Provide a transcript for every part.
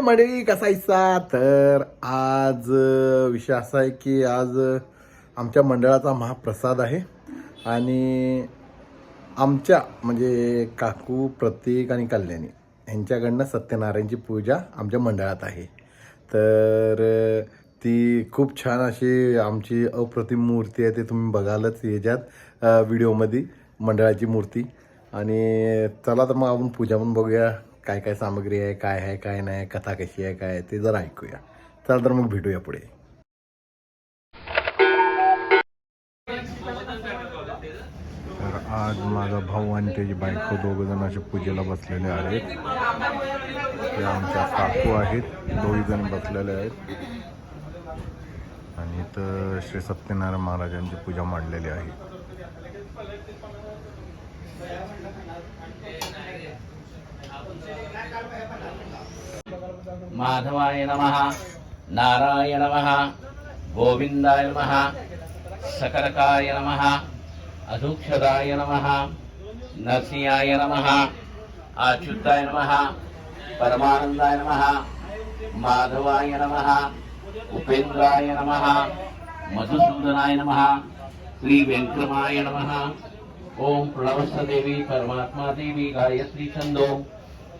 मंडळी कसायचा तर आज विषय असा आहे की आज आमच्या मंडळाचा महाप्रसाद आहे. आणि आमच्या म्हणजे काकू प्रतीक आणि कल्याणी यांच्याकडनं सत्यनारायणची पूजा आमच्या मंडळात आहे. तर ती खूप छान अशी आमची अप्रतिम मूर्ती आहे ते तुम्ही बघालच याच्यात व्हिडिओमध्ये मंडळाची मूर्ती. आणि चला तर मग आपण पूजा पण बघूया. काय काय सामग्री आहे काय आहे काय नाही कथा कशी आहे काय आहे ते जरा ऐकूया. चला तर मग भेटूया पुढे. तर आज माझा भाऊ आणि त्याची बायको दोघ जण असे पूजेला बसलेले आहेत. ते आमच्या काकू आहेत दोघी जण बसलेले आहेत. आणि इथं श्री सत्यनारायण महाराजांची पूजा मांडलेली आहे. माधवाय नमः नारायण नमः गोविंदाय नमः सकरकाय नमः अधुक्षदाय नमः नरसिंहाय नमः अच्युताय नमः परमानंदाय नमः माधवाय नमः उपेंद्राय नमः मधुसूदनाय नमः श्री व्यंक्रमाय नमः ओम प्रणवस्थदेवी परमात्मा देवी गायत्री छंदो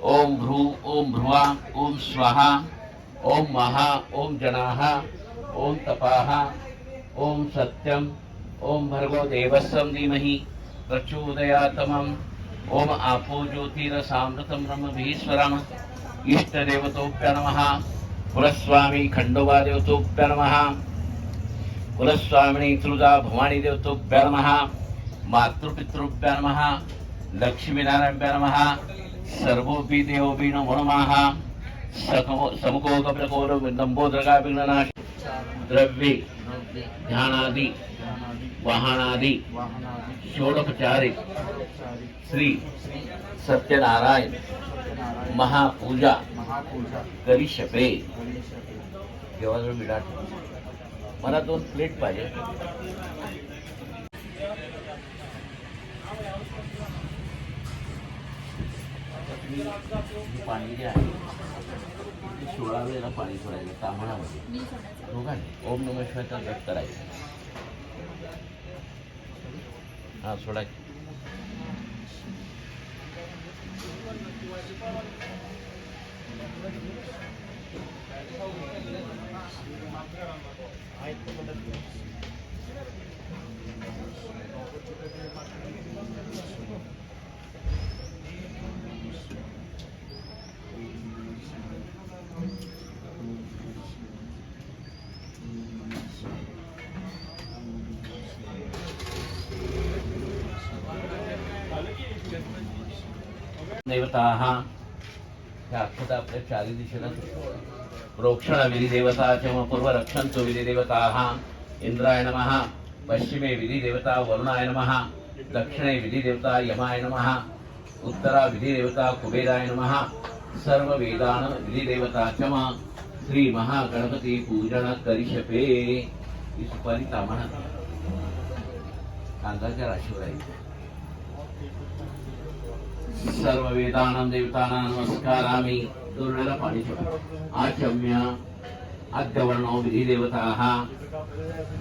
ओम भ्रू ओम भ्रुवा ओम स्वाहा ओम महा ओम जनाः ओम तपाः ओम सत्यम ओम भर्गो देवस्सं धीमहि प्रचोदयातमम् ओम आपो ज्योतिरसामृतं ब्रह्मभीश्वरम् इष्टदेवतोभ्य नमः कुलस्वामी खंडोबा देवतोप्य नमः कुलस्वामिनी तुळजा भवानी देवतोप्य नमः मातृपितृभ्य नमः लक्ष्मीनारायणभ्य नमः सर्वोपि देवोपि नमो नमः। समुखोकप्रकोर नंबोदरकाभिगणनाश द्रव्ये ध्यानादि वाहनादि षोडोपचारे श्री सत्यनारायण महापूजा करी करिष्यपे देवाजवळ विराट मला दोन प्लेट पाहिजे. हे पाणी जे आहे. सोळा वेळेला पाणी सोडायचं तांबणामध्ये दोघांनी ओम नम शिवायचा जप करायचा हा सोडा देवताः ह्या अक्षता आपल्या चारी दिशेला प्रोक्षण विधी देवता च पूर्व रक्षन्तु विधी देवताः इंद्राय नमः पश्चिमे विधी देवता वरुणाय नमः दक्षिणे विधी देवता यमाय नमः। उत्तरा विधी देवता कुबेराय नमः। सर्व वेदान विधी देवता च श्री महागणपती पूजन करिष्यपे ही सुपारी तामाना कांदाच्या राशीवर आहे सर्व वेदानां देवतानां नमस्कारामि। दुर्वेला पाणी सोडा आचम्य आद्यवर्णो विधिदेवताः।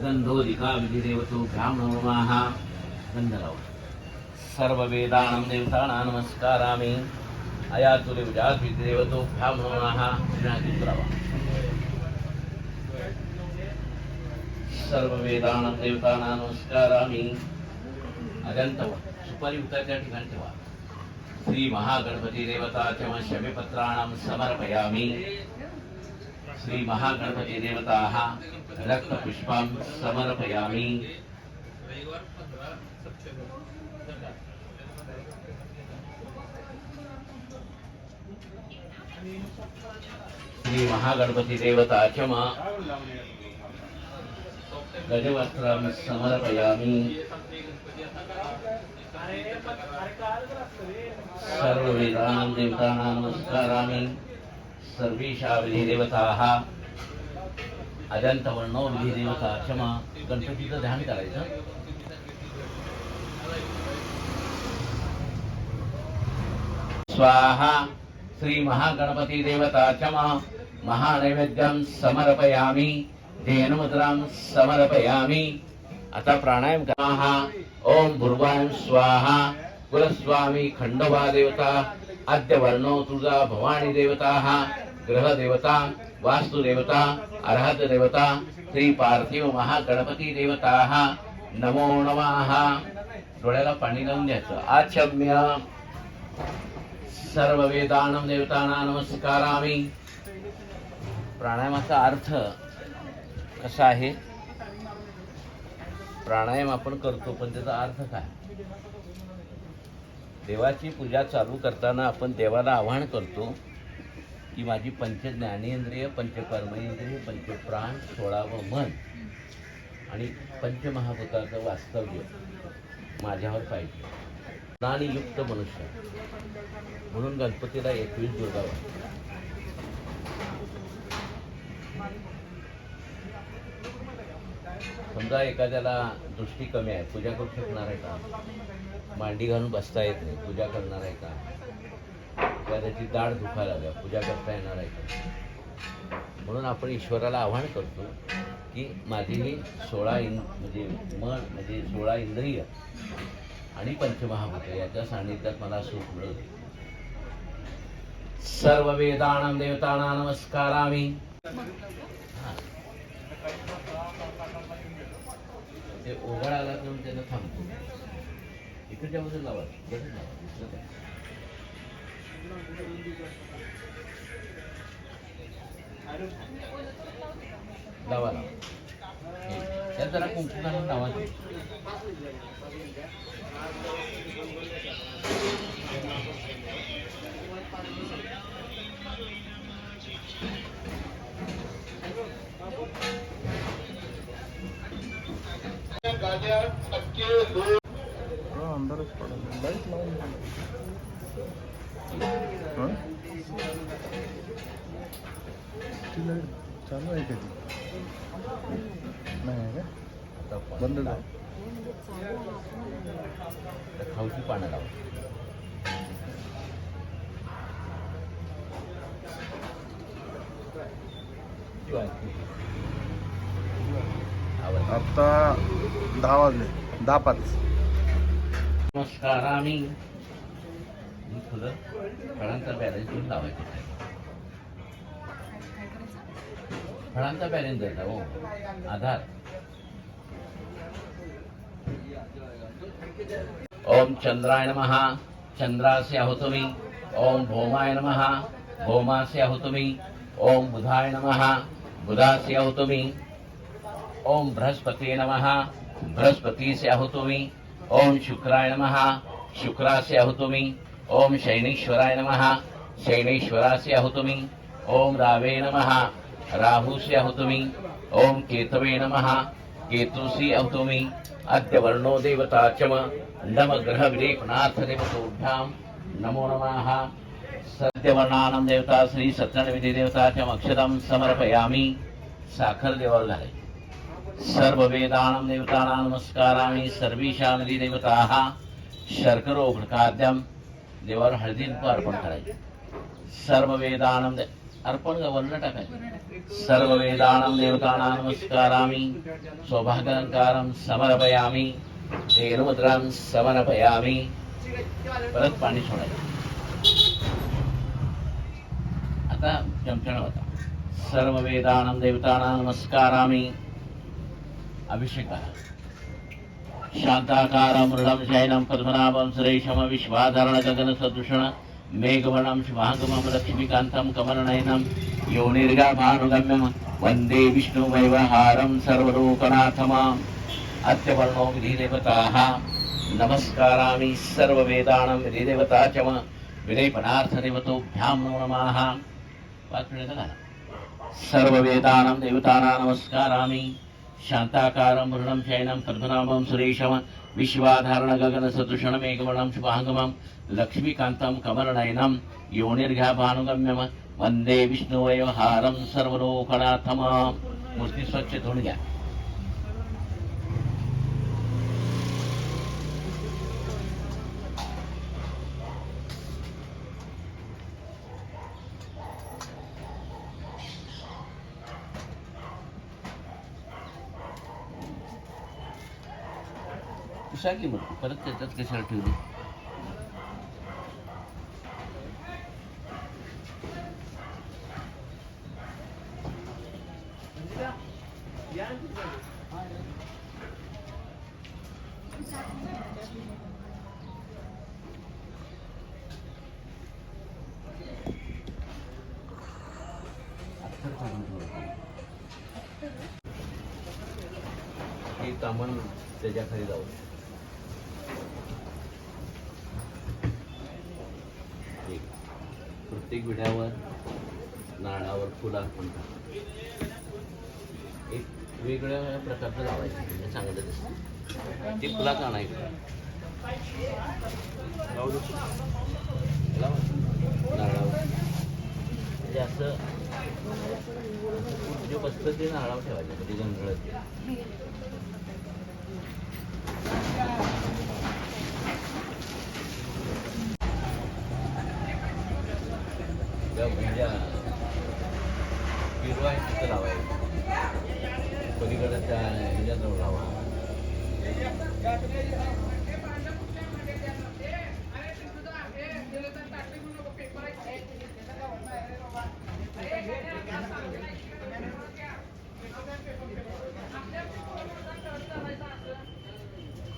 गन्धोदिका विधिदेवतो ब्राह्मणोमाः गन्धराव सर्व वेदानां देवतानां नमस्कारामि। अयातुले विजात विधिदेवतो ब्राह्मणोमाः श्रीनाथिपुरावा सर्व वेदानां देवतानां नमस्कारामि। अजंतव। सुपारी उतर ठिकाणी ठेवा। श्री महागणपती देवता च शमीपत्राणां समर्पयामि। श्री महागणपती देवताः रक्तपुष्पां समर्पयामि। श्री महागणपती देवता च समर्पयामी सर्व वेदानां देवतानां नमस्कारामि सर्वेषा विधिदेवताः अजंतवर्णो विधिदेवता क्षमा गणपतीचं ध्यान करायचं. स्वाहा श्री महागणपती देवताच्या च महानैवेद्यम समर्पयामी धेनुमुद्रां समर्पयामी। आता प्राणायाम करा ओम भुर्वां स्वाहा। कुलस्वामी खंडोबा देवता अद्य वर्णो तुझा भवानी देवता ग्रह देवता वास्तु देवता अर्हत देवता श्री पार्थिव महागणपती देवता नमो नमः। डोळ्याला पाणी लावून द्यायचं। आचम्य सर्व वेदानं देवताना नमस्कारामी. प्राणायामाचा अर्थ कसा आहे? प्राणायाम आपण करतो पण त्याचा अर्थ काय? देवाची पूजा चालू करताना आपण देवाला आवाहन करतो की माझी पंच ज्ञानेंद्रिय पंचकर्मेंद्रिय पंचप्राण सोळावं मन आणि पंचमहाभूताचं वास्तव्य माझ्यावर पाहिजे. ज्ञानयुक्त मनुष्य म्हणून गणपतीला एकवीस दुर्गा समजा एखाद्याला दृष्टी कमी आहे पूजा करू शकणार आहे का? मांडी घालून बसता येत नाही पूजा करणार आहे का? एखाद्याची त्याची दाढ दुखायला लागल्या पूजा करता येणार आहे का? म्हणून आपण ईश्वराला आव्हान करतो की माझी ही सोळा इंद म्हणजे मन म्हणजे सोळा इंद्रिय आणि पंचमहाभूत याच्या सान्निध्यात मला सुख मिळत सर्व वेदानां देवताना नमस्कारामी. ते ओघळ आला तर त्यानं थांबतो. इकडच्या बसून लावा लावा दुसरं काय. लावा लावा. त्यात जरा कुंकू घालून अंदरच ते. लाइट लावून लाइट चालू आहे का ती नाही आहे का? बंद झालं. खाऊची पानं लावा. आता दहा वाजले. दहा पाच. नमस्कार आम्ही फुलं फळांचा बॅलन्स घेऊन लावायचे. फळांचा बॅलेन्स द्यायचा हो. आधार. ओम चंद्राय महा चंद्रास्य आहो तुम्ही. ओम भौमाय महा भौमास्य आहो तुम्ही. ओम बुधाय महा बुधास्य आहो तुम्ही. ओम बृहस्पती नमः. बृहस्पतीस्य आहो तुम्ही. ओम शुक्राय महा शुक्रासे आहो तुम्ही. ओम शैनेश्वराय नमः. शैनेश्वरासे आहो तुम्ही. ओम रावे नमः. राहुसे आहोतो मी ओम केतवे नमः. केतुसी आहोतो मी अद्य वर्णो देवता च नम ग्रह विलेपनाथ देवतोभ्यां नमो नमः. सत्यवर्णानं देवता श्री सत्यविधी देवता च अक्षतं समर्पयामी. साखर देवावर सर्व वेदानां देवतानां नमस्काराणि. सर्वेषां यदि देवताः शर्करोघृकाद्यं देवावर हळदी अर्पण करायचे. सर्व वेदानां दे- अर्पण का वर्ण टाकायचं सर्व वेदानां देवतानां नमस्कारामि सौभाग्यलंकारं समर्पयामि धेनुमुद्रां समर्पयामि परत पाणी सोडायचं आता चमचण होता सर्व वेदानां देवतानां नमस्कारामि अभिषेक करा शांताकारं मृडं शयनं पद्मनाभं सुरेशम विश्वाधारण गगन सदृशण मेघवर्णं शुभागमं लक्ष्मीकान्तं कमलनयनं योनिर्गाभानुगम्यं वन्दे विष्णुवैवहारं सर्वलोकनाथमाम् अत्यवर्णो विधिदेवताः नमस्कारामि सर्ववेदानां विधिदेवता च विलेपनार्थदेवतोभ्यां नमो नमः पाच मिनिटं घाला सर्ववेदानां శాంతాకారం మృణం శయనం పద్మనాభం సురేశం విశ్వాధారణ గగన సతృషణమేకమణం శుభాంగమం లక్ష్మీకాంతం కమలనయనం యోనిర్ఘాభానుగమ్యమ వందే విష్ణువయవహారం సర్వలోకనాథమా. మూర్తి స్వచ్ఛ తొడిగా मूर्ती की मग? परत त्याच्यात कशाला ठेवली? ही कामन त्याच्याखाली जाऊ एक प्रत्येक विड्यावर नारळावर फुलं अर्पण एक वेगळ्या प्रकारचं लावायचं म्हणजे चांगलं दिसतं. ते फुलात आणायचं. लावा. नारळावर. म्हणजे असं म्हणजे जे बसतं ते नारळावर ठेवायचं म्हणजे गंगळत ते. त्या म्हणजे हिरवा आहे तिथं लावायचं पलीकडे त्या ह्याच्याजवळ लावा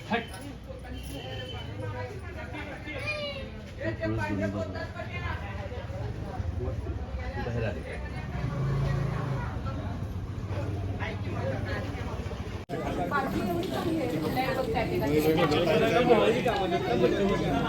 हट. ते तुळस घेऊन बघू. बाहेर आले आलं मळकर आधी चालल्या म्हणलं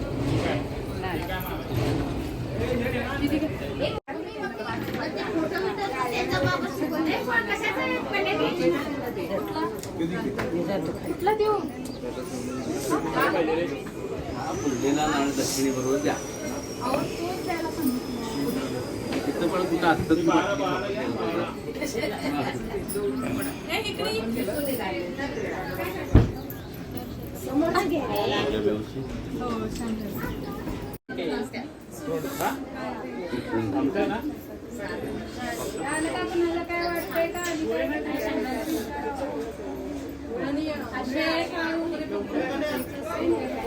दक्षिणी बरोबर द्या. तिथं पण कुठं असतं व्यवस्थित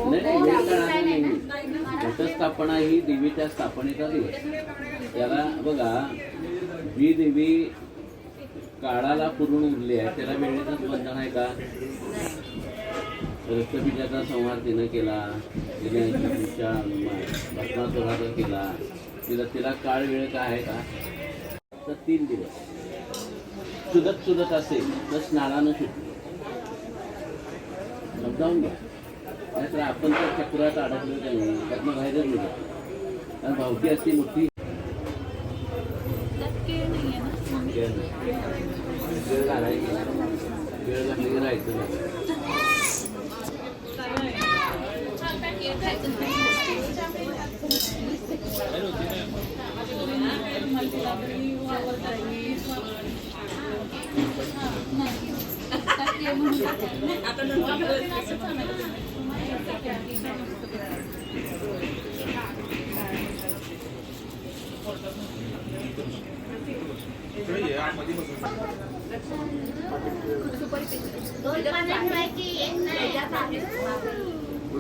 नाही नाही वेळ काढायला नाही घटस्थापना ही देवीच्या स्थापनेचा दिवस. याला बघा जी देवी काळाला पुरून उरली आहे त्याला वेळेचंच बंधन आहे का? रक्तबीजाचा संहार तिनं केला तिने तिच्या भस्मासुराचा केला तिला तिला काळ वेळ का आहे का? तर तीन दिवस. सुदत सुदत असेल तर स्नानानं सुटली. समजावून घ्या नाहीतर आपण त्या चक्रात अडकलो नाही त्यातनं बाहेरच निघत कारण भावकी असते मोठी. वेळ नाही. वेळ घालायची. वेळ घातली की राहायचं नाही.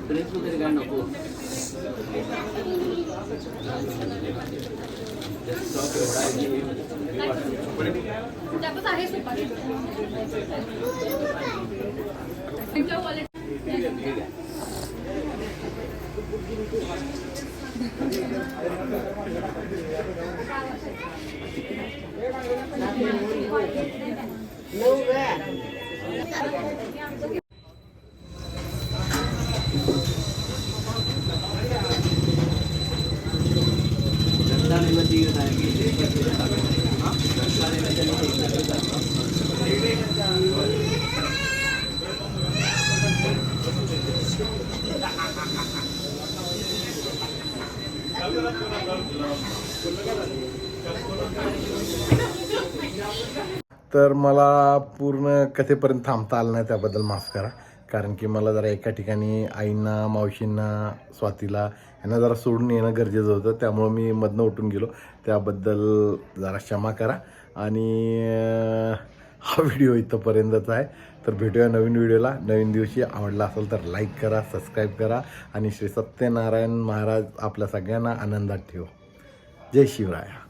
ड्रेस वगैरे काय नको आहे. Yeah. तर मला पूर्ण कथेपर्यंत थांबता आलं नाही त्याबद्दल माफ करा. कारण की मला जरा एका ठिकाणी आईंना मावशींना स्वातीला यांना जरा सोडून येणं गरजेचं होतं. त्यामुळं मी मधनं उठून गेलो. त्याबद्दल जरा क्षमा करा. आणि हा व्हिडिओ इथंपर्यंतच आहे. तर भेटूया नवीन व्हिडिओला. नवीन दिवशी आवडला असेल तर लाईक करा सबस्क्राईब करा. आणि श्री सत्यनारायण महाराज आपल्या सगळ्यांना आनंदात ठेव. जय शिवराया.